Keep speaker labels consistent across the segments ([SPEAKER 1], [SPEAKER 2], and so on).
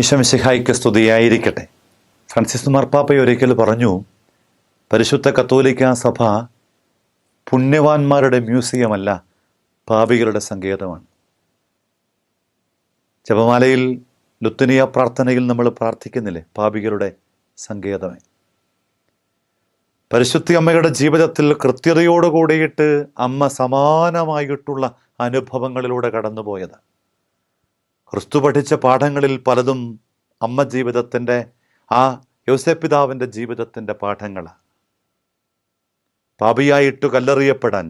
[SPEAKER 1] ഈശോമിശിഹായിക്ക് സ്തുതിയായിരിക്കട്ടെ. ഫ്രാൻസിസ് മാർപ്പാപ്പ ഒരിക്കൽ പറഞ്ഞു പരിശുദ്ധ കത്തോലിക്ക സഭ പുണ്യവാന്മാരുടെ മ്യൂസിയമല്ല പാപികളുടെ സങ്കേതമാണ്. ജപമാലയിൽ ലുത്തനിയ പ്രാർത്ഥനയിൽ നമ്മൾ പ്രാർത്ഥിക്കുന്നില്ലേ? പാപികളുടെ സങ്കേതമേ. പരിശുദ്ധി അമ്മയുടെ ജീവിതത്തിൽ കൃത്യതയോട് കൂടിയിട്ട് അമ്മ സമാനമായിട്ടുള്ള അനുഭവങ്ങളിലൂടെ കടന്നുപോയത്. ക്രിസ്തു പഠിച്ച പാഠങ്ങളിൽ പലതും അമ്മ ജീവിതത്തിന്റെ ആ യോസെപിതാവിന്റെ ജീവിതത്തിന്റെ പാഠങ്ങളാണ് പാപിയായിട്ട് കല്ലെറിയപ്പെടാൻ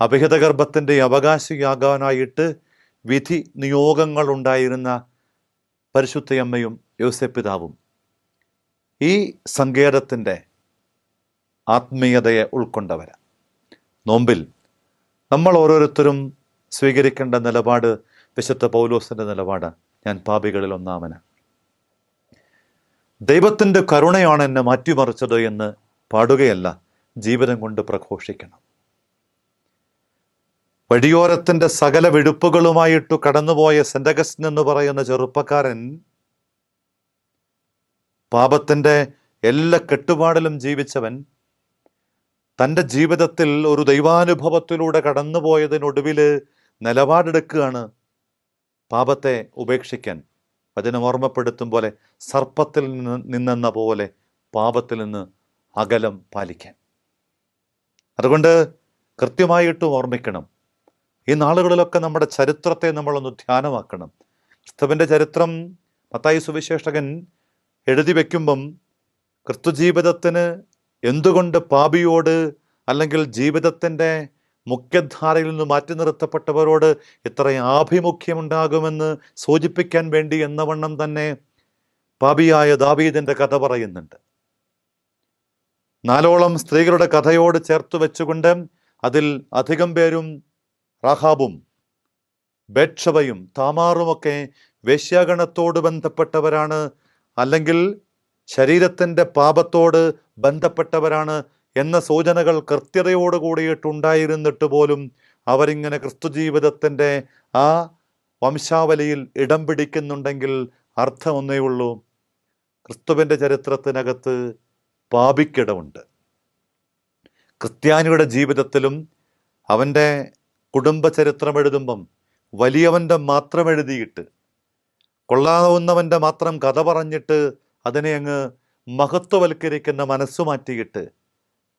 [SPEAKER 1] അഭിഹിതഗർഭത്തിന്റെ അവകാശിയാകാനായിട്ട് വിധി നിയോഗങ്ങൾ ഉണ്ടായിരുന്ന പരിശുദ്ധയമ്മയും യോസെപിതാവും ഈ സങ്കേതത്തിന്റെ ആത്മീയതയെ ഉൾക്കൊണ്ടവരാ. നോമ്പിൽ നമ്മൾ ഓരോരുത്തരും സ്വീകരിക്കേണ്ട നിലപാട് വിശുദ്ധ പൗലോസിന്റെ നിലപാട്. ഞാൻ പാപികളിൽ ഒന്നാമന. ദൈവത്തിന്റെ കരുണയാണ് എന്നെ മാറ്റിമറിച്ചത് എന്ന് പാടുകയല്ല ജീവിതം കൊണ്ട് പ്രഘോഷിക്കണം. വഴിയോരത്തിന്റെ സകല വെടുപ്പുകളുമായിട്ട് കടന്നുപോയ സെന്റഗസ്റ്റിൻ എന്ന് പറയുന്ന ചെറുപ്പക്കാരൻ പാപത്തിന്റെ എല്ലാ കെട്ടുപാടിലും ജീവിച്ചവൻ തന്റെ ജീവിതത്തിൽ ഒരു ദൈവാനുഭവത്തിലൂടെ കടന്നുപോയതിനൊടുവിൽ നിലപാടെടുക്കുകയാണ് പാപത്തെ ഉപേക്ഷിക്കാൻ വചനം ഓർമ്മപ്പെടുത്തും പോലെ സർപ്പത്തിൽ നിന്ന് നിന്നെന്ന പോലെ പാപത്തിൽ നിന്ന് അകലം പാലിക്കാൻ. അതുകൊണ്ട് കൃത്യമായിട്ടും ഓർമ്മിക്കണം. ഈ നാളുകളിലൊക്കെ നമ്മുടെ ചരിത്രത്തെ നമ്മളൊന്ന് ധ്യാനമാക്കണം. ക്രിസ്തുവിന്റെ ചരിത്രം മത്തായി സുവിശേഷകൻ എഴുതി വയ്ക്കുമ്പം ക്രിസ്തു ജീവിതത്തിന് എന്തുകൊണ്ട് പാപിയോട് അല്ലെങ്കിൽ ജീവിതത്തിന്റെ മുഖ്യധാരയിൽ നിന്ന് മാറ്റി നിർത്തപ്പെട്ടവരോട് ഇത്ര ആഭിമുഖ്യമുണ്ടാകുമെന്ന് സൂചിപ്പിക്കാൻ വേണ്ടി എന്നവണ്ണം തന്നെ പാപിയായ ദാവീദിന്റെ കഥ പറയുന്നുണ്ട്. നാലോളം സ്ത്രീകളുടെ കഥയോട് ചേർത്ത് വെച്ചുകൊണ്ട് അതിൽ അധികം പേരും റഹാബും ബേക്ഷവയും താമാറുമൊക്കെ വേശ്യാഗണത്തോട് ബന്ധപ്പെട്ടവരാണ് അല്ലെങ്കിൽ ശരീരത്തിന്റെ പാപത്തോട് ബന്ധപ്പെട്ടവരാണ് എന്ന സൂചനകൾ കൃത്യതയോട് കൂടിയിട്ടുണ്ടായിരുന്നിട്ട് പോലും അവരിങ്ങനെ ക്രിസ്തു ജീവിതത്തിന്റെ ആ വംശാവലിയിൽ ഇടം പിടിക്കുന്നുണ്ടെങ്കിൽ അർത്ഥമൊന്നേ ഉള്ളൂ. ക്രിസ്തുവിന്റെ ചരിത്രത്തിനകത്ത് പാപിക്കിടമുണ്ട്. ക്രിസ്ത്യാനിയുടെ ജീവിതത്തിലും അവന്റെ കുടുംബ ചരിത്രം എഴുതുമ്പം വലിയവന്റെ മാത്രം എഴുതിയിട്ട് കൊള്ളാവുന്നവന്റെ മാത്രം കഥ പറഞ്ഞിട്ട് അതിനെ അങ്ങ് മഹത്വവൽക്കരിക്കുന്ന മനസ്സു മാറ്റിയിട്ട്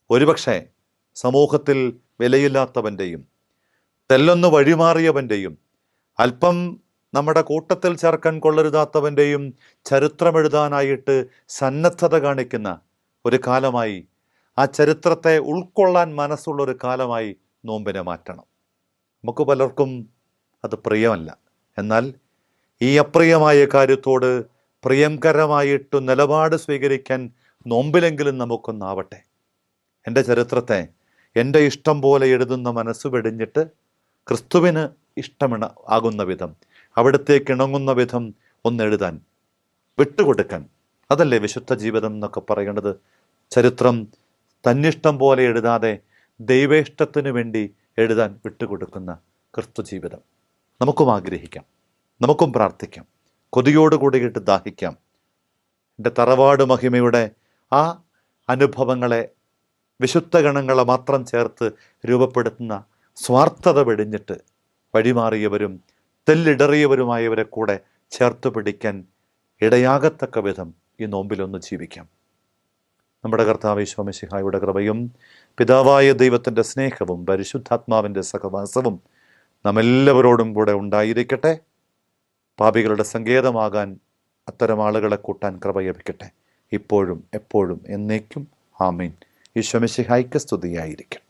[SPEAKER 1] ഒരുപക്ഷെ സമൂഹത്തിൽ വിലയില്ലാത്തവന്റെയും തെല്ലൊന്ന് വഴിമാറിയവന്റെയും അല്പം നമ്മുടെ കൂട്ടത്തിൽ ചേർക്കാൻ കൊള്ളരുതാത്തവന്റെയും ചരിത്രമെഴുതാനായിട്ട് സന്നദ്ധത കാണിക്കുന്ന ഒരു കാലമായി ആ ചരിത്രത്തെ ഉൾക്കൊള്ളാൻ മനസ്സുള്ള ഒരു കാലമായി നോമ്പിനെ മാറ്റണം. നമുക്ക് പലർക്കും അത് പ്രിയമല്ല. എന്നാൽ ഈ അപ്രിയമായ കാര്യത്തോട് പ്രിയങ്കരമായിട്ട് നിലപാട് സ്വീകരിക്കാൻ നോമ്പിലെങ്കിലും നമുക്കൊന്നാവട്ടെ. എന്റെ ചരിത്രത്തെ എന്റെ ഇഷ്ടം പോലെ എഴുതുന്ന മനസ്സ് വെടിഞ്ഞിട്ട് ക്രിസ്തുവിന് ഇഷ്ടമിണ ആകുന്ന വിധം അവിടത്തേക്ക് ഇണങ്ങുന്ന വിധം ഒന്നെഴുതാൻ വിട്ടുകൊടുക്കാൻ. അതല്ലേ വിശുദ്ധ ജീവിതം എന്നൊക്കെ പറയേണ്ടത് ചരിത്രം തന്നിഷ്ടം പോലെ എഴുതാതെ ദൈവേഷ്ടത്തിനു വേണ്ടി എഴുതാൻ വിട്ടുകൊടുക്കുന്ന ക്രിസ്തു ജീവിതം. നമുക്കും ആഗ്രഹിക്കാം. നമുക്കും പ്രാർത്ഥിക്കാം. കൊതിയോട് കൂടിയിട്ട് ദാഹിക്കാം. എന്റെ തറവാട് മഹിമയുടെ ആ അനുഭവങ്ങളെ വിശുദ്ധ ഗണങ്ങളെ മാത്രം ചേർത്ത് രൂപപ്പെടുത്തുന്ന സ്വാർത്ഥത വെടിഞ്ഞിട്ട് വഴിമാറിയവരും തെല്ലിടറിയവരുമായവരെ കൂടെ ചേർത്ത് പിടിക്കാൻ ഇടയാകത്തക്ക വിധം ഈ നോമ്പിലൊന്ന് ജീവിക്കാം. നമ്മുടെ കർത്താവ് ശോമശിഹായുടെ കൃപയും പിതാവായ ദൈവത്തിന്റെ സ്നേഹവും പരിശുദ്ധാത്മാവിന്റെ സഹവാസവും നമ്മെല്ലാവരോടും കൂടെ ഉണ്ടായിരിക്കട്ടെ. പാപികളുടെ സങ്കേതമാകാൻ അത്തരം ആളുകളെ കൂട്ടാൻ കൃപ ലഭിക്കട്ടെ. ഇപ്പോഴും എപ്പോഴും എന്നേക്കും. ആമീൻ. ഈശ്വമിശിഹായ്ക്ക് സ്തുതിയായിരിക്കട്ടെ